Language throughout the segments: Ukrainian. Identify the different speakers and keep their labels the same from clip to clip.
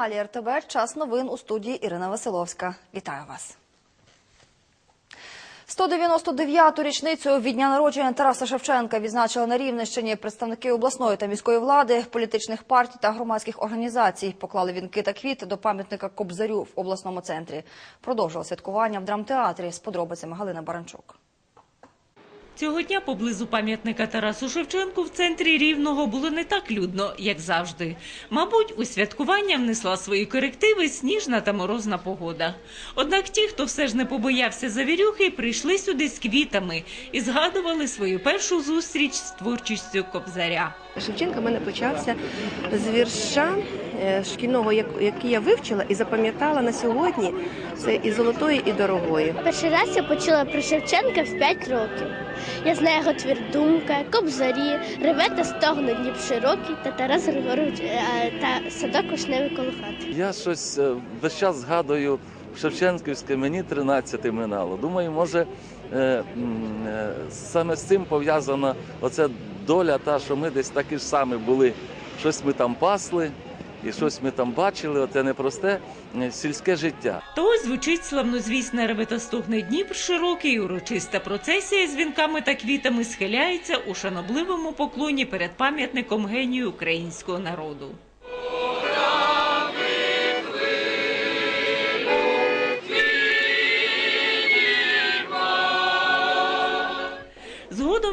Speaker 1: На телеканалі РТВ час новин у студії Ірина Василовська. Вітаю вас. 199-ту річницю від дня народження Тараса Шевченка відзначили на Рівненщині представники обласної та міської влади, політичних партій та громадських організацій. Поклали вінки та квіти до пам'ятника Кобзарю в обласному центрі. Продовжили святкування в драмтеатрі з подробицями Галина Баранчук.
Speaker 2: Цього дня поблизу пам'ятника Тарасу Шевченку в центрі Рівного було не так людно, як завжди. Мабуть, у святкування внесла свої корективи сніжна та морозна погода. Однак ті, хто все ж не побоявся завірюхи, прийшли сюди з квітами і згадували свою першу зустріч з творчістю Кобзаря.
Speaker 3: Шевченка в мене почався з вірша е, шкільного, як- який я вивчила і запам'ятала на сьогодні. Це і золотої, і дорогої.
Speaker 4: Перший раз я почула про Шевченка в 5 років. Я знаю його твір думка, кобзарі, реве та стогне Дніп широкий та Тарас Григорович е, та садок вишневий коло хати.
Speaker 5: Я щось е, весь час згадую Шевченківське, мені 13 минало. Думаю, може е, саме з цим пов'язана оця доля, та, що ми десь такі ж самі були. Щось ми там пасли, і щось ми там бачили, Оте непросте е, сільське життя.
Speaker 2: То звучить славнозвісне реветостогний Дніпр широкий, урочиста процесія з вінками та квітами схиляється у шанобливому поклоні перед пам'ятником генію українського народу.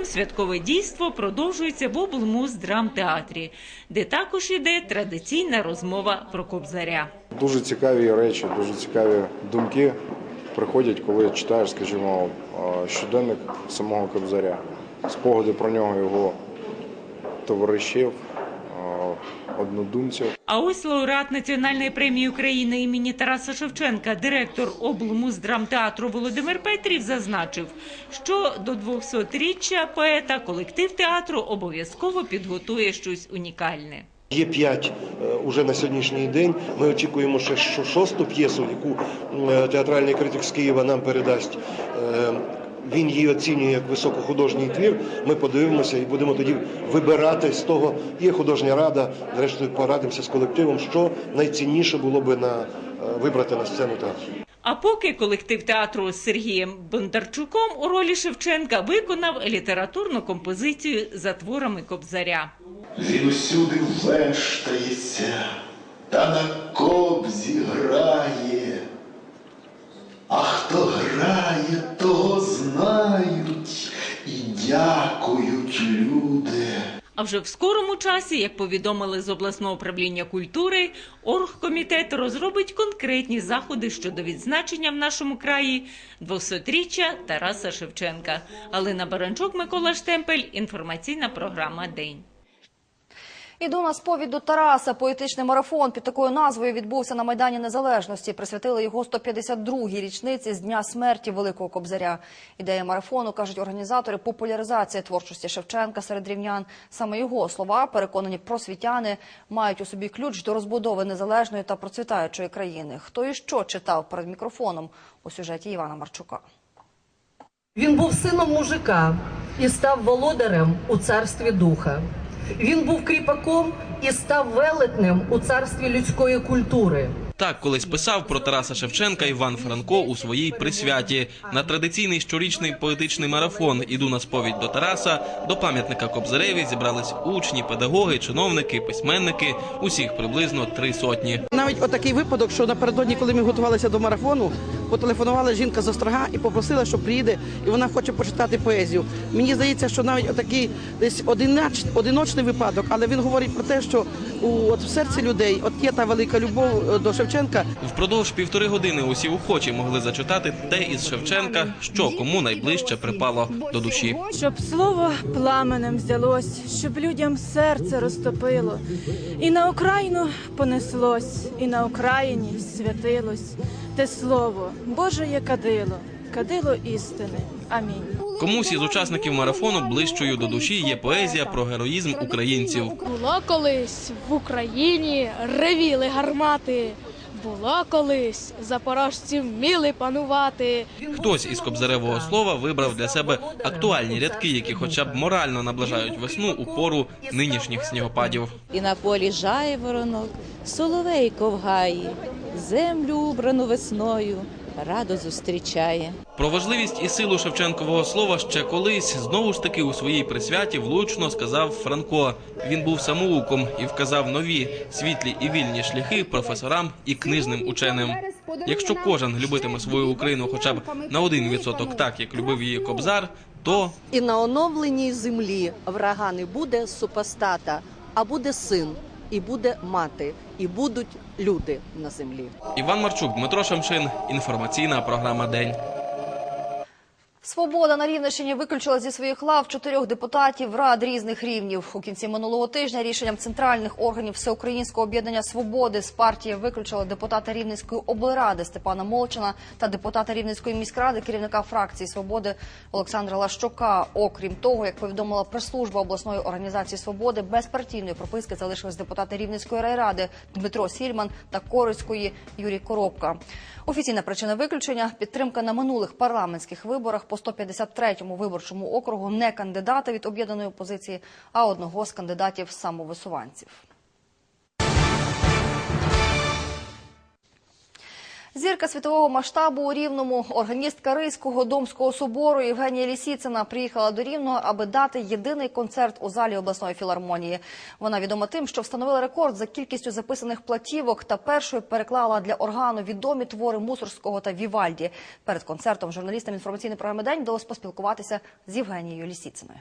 Speaker 2: Святкове дійство продовжується в облмуздрамтеатрі, де також іде традиційна розмова про Кобзаря.
Speaker 6: Дуже цікаві речі, дуже цікаві думки приходять, коли читаєш, скажімо, е, щоденник самого Кобзаря, спогади про нього, його товаришів, однодумців.
Speaker 2: А ось лауреат Національної премії України імені Тараса Шевченка, директор облмуздрамтеатру Володимир Петрів зазначив, що до 200-річчя поета колектив театру обов'язково підготує щось унікальне.
Speaker 7: Є п'ять е, уже на сьогоднішній день. Ми очікуємо ще що шосту п'єсу, яку е, театральний критик з Києва нам передасть. Він її оцінює як високохудожній твір. Ми подивимося і будемо тоді вибирати з того. Є художня рада. Зрештою, порадимося з колективом, що найцінніше було би на е, вибрати на сцену театру.
Speaker 2: А поки колектив театру з Сергієм Бондарчуком у ролі Шевченка виконав літературну композицію за творами Кобзаря.
Speaker 8: Він усюди вештається, та на кобзі грає. А хто грає, того знають і дякують люди.
Speaker 2: А вже в скорому часі, як повідомили з обласного управління культури, оргкомітет розробить конкретні заходи щодо відзначення в нашому краї 200-річчя Тараса Шевченка. Алина Баранчук, Микола Штемпель. Інформаційна програма День.
Speaker 1: Іду на сповідь до Тараса. Поетичний марафон під такою назвою відбувся на Майдані Незалежності. Присвятили його 152-й річниці з дня смерті Великого Кобзаря. Ідея марафону, кажуть організатори, популяризація творчості Шевченка серед рівнян. Саме його слова, переконані просвітяни, мають у собі ключ до розбудови незалежної та процвітаючої країни. Хто і що читав перед мікрофоном у сюжеті Івана Марчука.
Speaker 9: Він був сином мужика і став володарем у царстві духа. Він був кріпаком і став велетнем у царстві людської культури.
Speaker 10: Так колись писав про Тараса Шевченка Іван Франко у своїй присвяті на традиційний щорічний поетичний марафон Іду на сповідь до Тараса до пам'ятника Кобзареві зібрались учні, педагоги, чиновники, письменники. Усіх приблизно три сотні.
Speaker 11: Навіть отакий випадок, що напередодні, коли ми готувалися до марафону, потелефонувала жінка з Острога і попросила, щоб приїде, і вона хоче почитати поезію. Мені здається, що навіть отакий десь одинач, одиночний випадок, але він говорить про те, що у от в серці людей от є та велика любов е, до Шевченка.
Speaker 10: Впродовж півтори години усі охочі могли зачитати те із Шевченка, що кому найближче припало до душі.
Speaker 12: Щоб слово пламенем взялось, щоб людям серце розтопило, і на Україну понеслось, і на Україні святилось те слово, Боже є кадило, кадило істини. Амінь.
Speaker 10: Комусь із учасників марафону ближчою до душі є поезія про героїзм українців.
Speaker 4: Було колись в Україні ревіли гармати,
Speaker 13: Було колись, запорожці вміли панувати.
Speaker 10: Хтось із кобзаревого слова вибрав для себе актуальні рядки, які хоча б морально наближають весну у пору нинішніх снігопадів.
Speaker 14: І на полі жає воронок, соловей ковгає, землю убрану весною радо зустрічає.
Speaker 10: Про важливість і силу Шевченкового слова ще колись знову ж таки у своїй присвяті влучно сказав Франко. Він був самоуком і вказав нові світлі і вільні шляхи професорам і книжним ученим. Якщо кожен любитиме свою Україну хоча б на один відсоток так, як любив її Кобзар, то
Speaker 15: І на оновленій землі врага не буде супостата, а буде син, і буде мати, і будуть люди на землі.
Speaker 10: Іван Марчук, Дмитро Шамшин, інформаційна програма День.
Speaker 1: Свобода на Рівненщині виключила зі своїх лав чотирьох депутатів рад різних рівнів. У кінці минулого тижня рішенням центральних органів Всеукраїнського об'єднання свободи з партії виключили депутата Рівненської облради Степана Молчина та депутата Рівненської міськради, керівника фракції свободи Олександра Лащука. Окрім того, як повідомила прес-служба обласної організації свободи, без партійної прописки залишились депутати Рівненської райради Дмитро Сільман та Корицької Юрій Коробка. Офіційна причина виключення підтримка на минулих парламентських виборах по 153-му виборчому округу не кандидата від об'єднаної опозиції, а одного з кандидатів самовисуванців. Зірка світового масштабу у Рівному, органістка Ризького Домського собору Євгенія Лісіцина приїхала до Рівного, аби дати єдиний концерт у залі обласної філармонії. Вона відома тим, що встановила рекорд за кількістю записаних платівок та першою переклала для органу відомі твори Мусорського та Вівальді. Перед концертом журналістам інформаційної програми День вдалося поспілкуватися з Євгенією Лісіциною.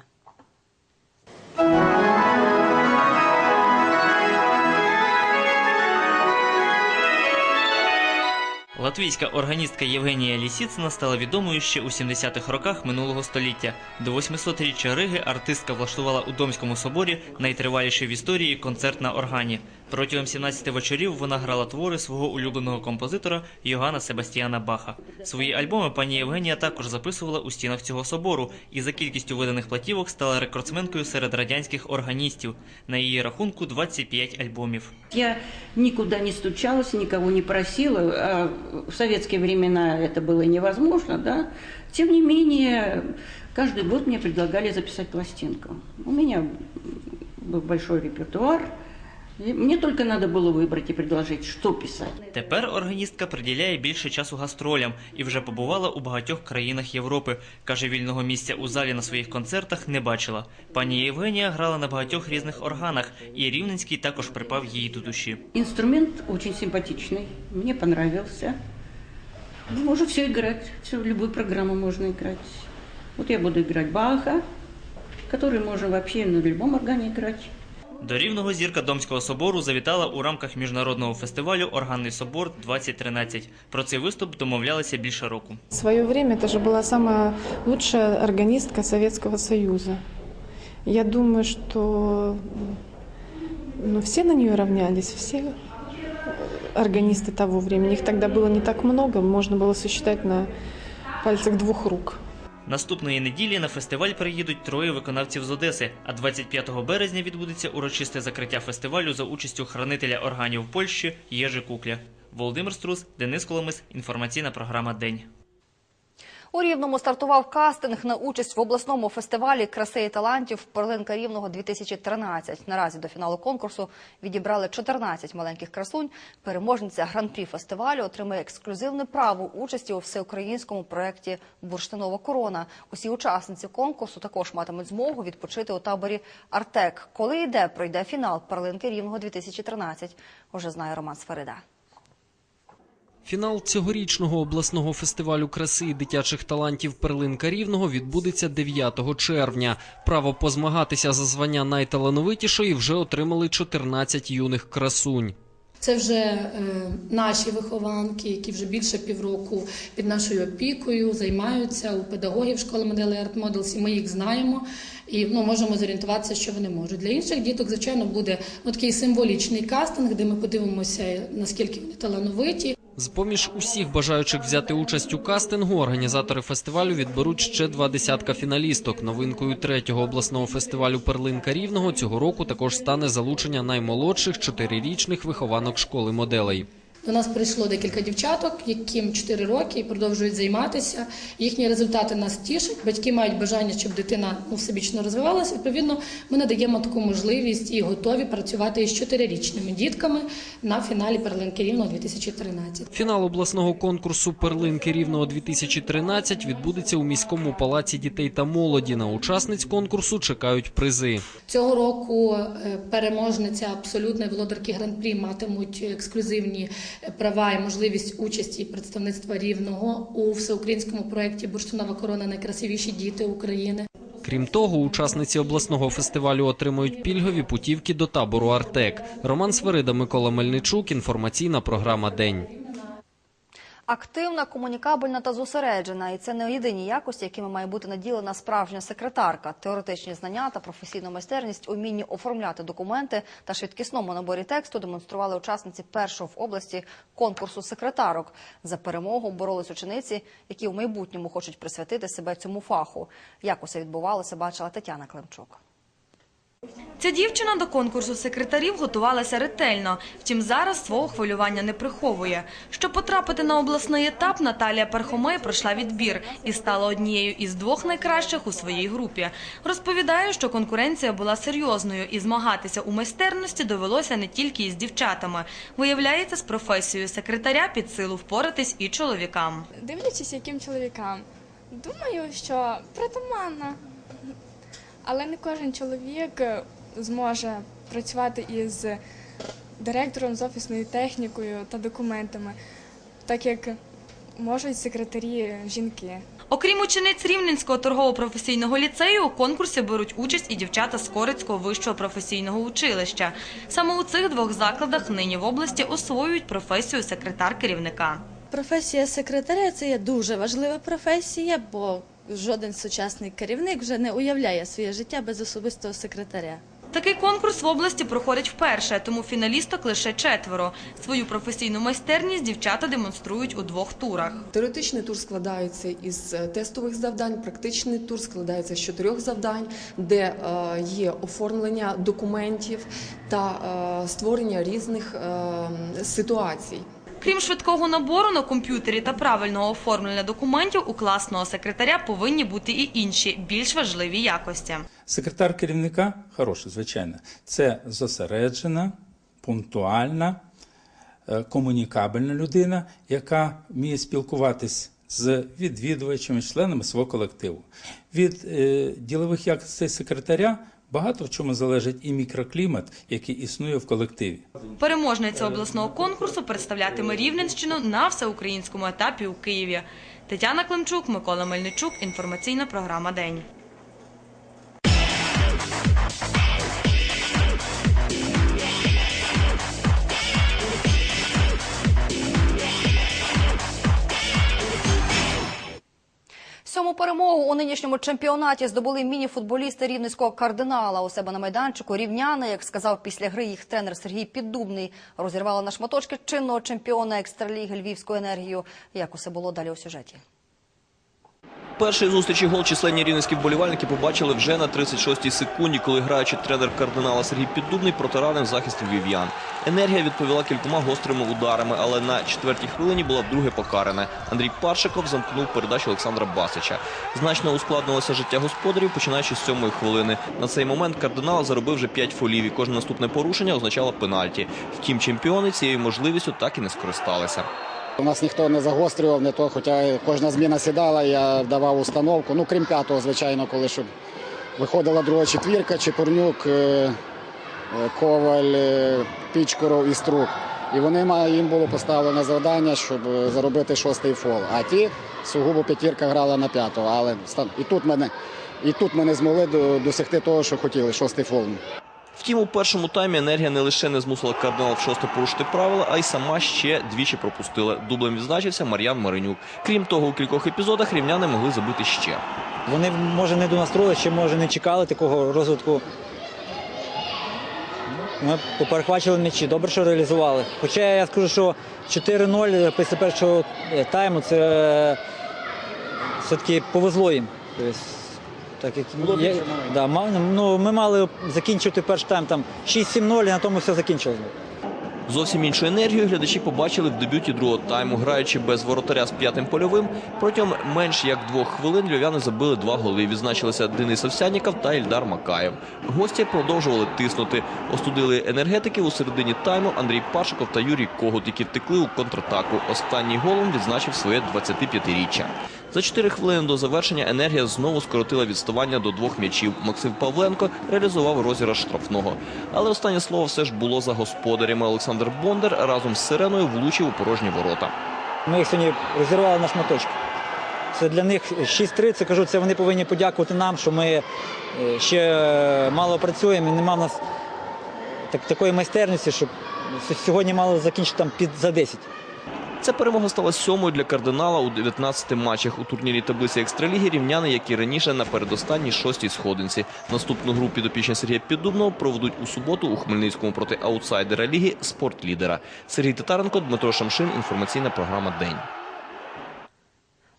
Speaker 16: Латвійська органістка Євгенія Лісіцина стала відомою ще у 70-х роках минулого століття. До 800-річчя Риги артистка влаштувала у Домському соборі найтриваліший в історії концерт на органі. Протягом 17 вечорів вона грала твори свого улюбленого композитора Йоганна Себастьяна Баха. Свої альбоми пані Євгенія також записувала у стінах цього собору і за кількістю виданих платівок стала рекордсменкою серед радянських органістів. На її рахунку 25 альбомів.
Speaker 17: Я никуда не стучалась, никого не просила. А в советские времена это было невозможно, да. Тем не менее, каждый год мне предлагали записать пластинку. У меня был большой репертуар. И Мне только надо было выбрать и предложить, что писать.
Speaker 16: Тепер органістка приділяє більше часу гастролям і вже побувала у багатьох країнах Європи. Каже, вільного місця у залі на своїх концертах не бачила. Пані Євгенія грала на багатьох різних органах, і Рівненський також припав їй до душі.
Speaker 17: Инструмент очень симпатичный, мне понравился. Ну, Можно все играть, все, любую программу можно играть. Вот я буду играть Баха, который можно вообще на любом органе играть.
Speaker 16: До рівного зірка Домського собору завітала у рамках міжнародного фестивалю Органний собор 2013. Про цей виступ домовлялися більше року.
Speaker 18: В свое время это же была самая лучшая органистка Советского Союза. Я думаю, что ну, все на нее равнялись, все органисты того времени. Их тогда было не так много, можно было сосчитать на пальцах двух рук.
Speaker 16: Наступної неділі на фестиваль приїдуть троє виконавців з Одеси, а 25 березня відбудеться урочисте закриття фестивалю за участю хранителя органів Польщі Єжи Кукля. Володимир Струс, Денис Коломис, інформаційна програма День.
Speaker 1: У Рівному стартував кастинг на участь в обласному фестивалі краси і талантів Перлинка Рівного 2013. Наразі до фіналу конкурсу відібрали 14 маленьких красунь. Переможниця гран-прі фестивалю отримає ексклюзивне право участі у всеукраїнському проєкті Бурштинова корона. Усі учасниці конкурсу також матимуть змогу відпочити у таборі Артек. Коли і де пройде фінал Перлинки Рівного 2013, уже знає Роман Сферида.
Speaker 19: Фінал цьогорічного обласного фестивалю краси і дитячих талантів Перлинка Рівного відбудеться 9 червня. Право позмагатися за звання найталановитішої вже отримали 14 юних красунь.
Speaker 20: Це вже е, наші вихованки, які вже більше півроку під нашою опікою займаються у педагогів школи моделей Art Models, і ми їх знаємо і ну, можемо зорієнтуватися, що вони можуть. Для інших діток, звичайно, буде ну, такий символічний кастинг, де ми подивимося, наскільки вони талановиті.
Speaker 19: З-поміж усіх бажаючих взяти участь у кастингу, організатори фестивалю відберуть ще два десятка фіналісток. Новинкою третього обласного фестивалю Перлинка Рівного цього року також стане залучення наймолодших чотирирічних вихованок школи моделей.
Speaker 20: До нас прийшло декілька дівчаток, яким 4 роки і продовжують займатися. Їхні результати нас тішать. Батьки мають бажання, щоб дитина ну, всебічно розвивалася. Відповідно, ми надаємо таку можливість і готові працювати із чотирирічними дітками на фіналі Перлинки Рівного 2013.
Speaker 19: Фінал обласного конкурсу Перлинки Рівного 2013 відбудеться у міському палаці дітей та молоді. На учасниць конкурсу чекають призи.
Speaker 20: Цього року е, переможниця абсолютної володарки гран-прі матимуть ексклюзивні е, права і можливість участі і представництва рівного у всеукраїнському проєкті Бурштинова корона найкрасивіші діти України.
Speaker 19: Крім того, учасниці обласного фестивалю отримують пільгові путівки до табору Артек. Роман Свирида, Микола Мельничук. Інформаційна програма День.
Speaker 1: Активна, комунікабельна та зосереджена. І це не єдині якості, якими має бути наділена справжня секретарка. Теоретичні знання та професійну майстерність, уміння оформляти документи та швидкісному наборі тексту демонстрували учасниці першого в області конкурсу секретарок. За перемогу боролись учениці, які в майбутньому хочуть присвятити себе цьому фаху. Як усе відбувалося, бачила Тетяна Климчук.
Speaker 21: Ця дівчина до конкурсу секретарів готувалася ретельно, втім зараз свого хвилювання не приховує. Щоб потрапити на обласний етап, Наталія Пархомей пройшла відбір і стала однією із двох найкращих у своїй групі. Розповідає, що конкуренція була серйозною і змагатися у майстерності довелося не тільки із дівчатами. Виявляється, з професією секретаря під силу впоратись і чоловікам.
Speaker 13: Дивлячись, яким чоловікам. Думаю, що притаманна. Але не кожен чоловік е, зможе працювати із директором з офісною технікою та документами, так як можуть секретарі жінки.
Speaker 21: Окрім учениць Рівненського торгово-професійного ліцею, у конкурсі беруть участь і дівчата з Корицького вищого професійного училища. Саме у цих двох закладах нині в області освоюють професію секретар-керівника.
Speaker 22: Професія секретаря це є дуже важлива професія, бо жоден сучасний керівник вже не уявляє своє життя без особистого секретаря.
Speaker 21: Такий конкурс в області проходить вперше, тому фіналісток лише четверо. Свою професійну майстерність дівчата демонструють у двох турах.
Speaker 23: Теоретичний тур складається із е, тестових завдань, практичний тур складається з чотирьох завдань, де е, є оформлення документів та е, створення різних ситуацій.
Speaker 21: Крім швидкого набору на комп'ютері та правильного оформлення документів, у класного секретаря повинні бути і інші, більш важливі якості.
Speaker 24: Секретар керівника хороший, звичайно. Це зосереджена, пунктуальна, е, комунікабельна людина, яка вміє спілкуватись з відвідувачами, членами свого колективу. Від е, ділових якостей секретаря багато в чому залежить і мікроклімат, який існує в колективі.
Speaker 21: Переможниця обласного конкурсу представлятиме Рівненщину на всеукраїнському етапі у Києві. Тетяна Климчук, Микола Мельничук. Інформаційна програма День.
Speaker 1: Перемогу у нинішньому чемпіонаті здобули міні-футболісти рівненського кардинала. У себе на майданчику рівняни, як сказав після гри їх тренер Сергій Піддубний, розірвали на шматочки чинного чемпіона екстраліги Львівську енергію. Як усе було далі у сюжеті?
Speaker 25: Перший зустрічі гол численні рівненські вболівальники побачили вже на 36-й секунді, коли граючий тренер кардинала Сергій Піддубний протаранив захист львів'ян. Енергія відповіла кількома гострими ударами, але на четвертій хвилині була вдруге покаране. Андрій Паршиков замкнув передачу Олександра Басича. Значно ускладнилося життя господарів, починаючи з сьомої хвилини. На цей момент кардинал заробив вже п'ять фолів, і кожне наступне порушення означало пенальті. Втім, чемпіони цією можливістю так і не скористалися.
Speaker 26: У нас ніхто не загострював, не то, хоча кожна зміна сідала, я давав установку. Ну, крім п'ятого, звичайно, коли щоб виходила друга четвірка, Чепурнюк, е, е, Коваль, е, Пічкоров і Струк. І вони їм було поставлено завдання, щоб заробити шостий фол. А ті сугубо п'ятірка грала на п'ятого. Але і тут мене, і тут ми не змогли досягти того, що хотіли, шостий фол.
Speaker 25: Втім, у першому таймі енергія не лише не змусила кардинал в шосте порушити правила, а й сама ще двічі пропустила. Дублем відзначився Мар'ян Маринюк. Крім того, у кількох епізодах рівняни могли забити ще.
Speaker 27: Вони може не донастроїли, чи може не чекали такого розвитку. Ми поперехвачили м'ячі, добре, що реалізували. Хоча я скажу, що 4-0 після першого е, тайму це е, все-таки повезло їм. Так як є- да, ма- ну, ми мали закінчити перший тайм там 6-7-0 і на тому все закінчилось.
Speaker 25: Зовсім іншу енергію глядачі побачили в дебюті другого тайму. Граючи без воротаря з п'ятим польовим, протягом менш як двох хвилин львів'яни забили два голи. Відзначилися Денис Овсяніков та Ільдар Макаєв. Гості продовжували тиснути. Остудили енергетики у середині тайму Андрій Пашиков та Юрій Когут, які втекли у контратаку. Останній голом відзначив своє 25-річчя. За 4 хвилини до завершення енергія знову скоротила відставання до двох м'ячів. Максим Павленко реалізував розіграш штрафного. Але останнє слово все ж було за господарями. Олександр Бондар разом з сиреною влучив у порожні ворота.
Speaker 27: Ми їх сьогодні розірвали на шматочки. Це для них 6-3, це кажу, це вони повинні подякувати нам, що ми е, ще мало працюємо і нема в нас так, такої майстерності, щоб сьогодні мало закінчити там під за 10.
Speaker 25: Ця перемога стала сьомою для кардинала у 19 матчах у турнірі таблиці екстраліги. Рівняни, як і раніше, на передостанній шостій сходинці. Наступну гру підопічня Сергія Піддубного проведуть у суботу у Хмельницькому проти аутсайдера ліги спортлідера. Сергій Татаренко, Дмитро Шамшин. Інформаційна програма День.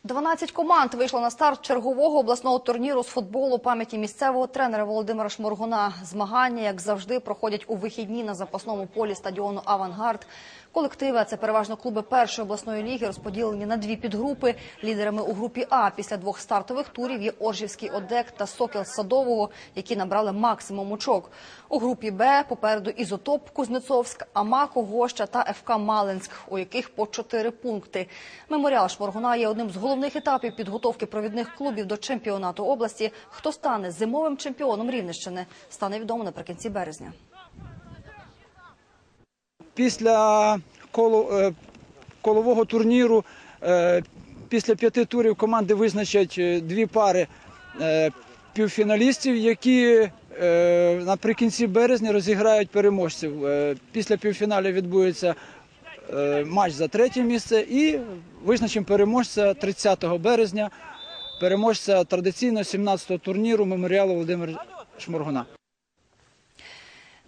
Speaker 1: 12 команд вийшло на старт чергового обласного турніру з футболу пам'яті місцевого тренера Володимира Шморгуна. Змагання, як завжди, проходять у вихідні на запасному полі стадіону Авангард. Колективи, а це переважно клуби першої обласної ліги, розподілені на дві підгрупи. Лідерами у групі А після двох стартових турів є Оржівський ОДЕК та Сокіл Садового, які набрали максимум очок. У групі Б попереду Ізотоп Кузнецовськ, Амако, Гоща та ФК Малинськ, у яких по чотири пункти. Меморіал Шморгуна є одним з головних етапів підготовки провідних клубів до чемпіонату області. Хто стане зимовим чемпіоном Рівненщини, стане відомо наприкінці березня.
Speaker 28: після е, колового турніру, е, після п'яти турів команди визначать е, дві пари півфіналістів, які наприкінці березня розіграють переможців. Після півфіналів відбудеться матч за третє місце і визначимо переможця 30 березня, переможця традиційно 17-го турніру меморіалу Володимира Шморгуна.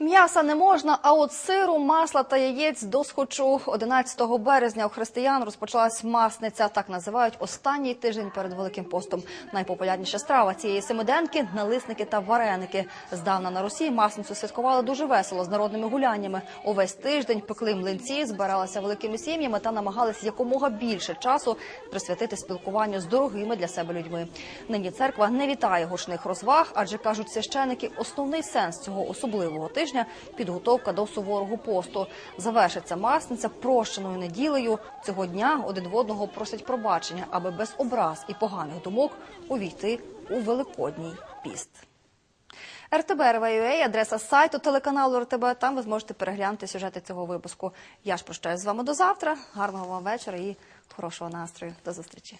Speaker 1: М'яса не можна, а от сиру, масла та яєць досхочу. 11 березня у християн розпочалась масниця. Так називають останній тиждень перед Великим постом. Найпопулярніша страва цієї семиденки – налисники та вареники. Здавна на Русі масницю святкували дуже весело з народними гуляннями. Увесь тиждень пекли млинці, збиралися великими сім'ями та намагались якомога більше часу присвятити спілкуванню з дорогими для себе людьми. Нині церква не вітає гучних розваг, адже кажуть священики, основний сенс цього особливого тижня – підготовка до суворого посту. Завершиться масниця прощеною неділею. Цього дня один в одного просять пробачення, аби без образ і поганих думок увійти у Великодній піст. РТБ адреса сайту телеканалу РТБ. Там ви зможете переглянути сюжети цього випуску. Я ж прощаюсь з вами до завтра. Гарного вам вечора і хорошого настрою. До зустрічі.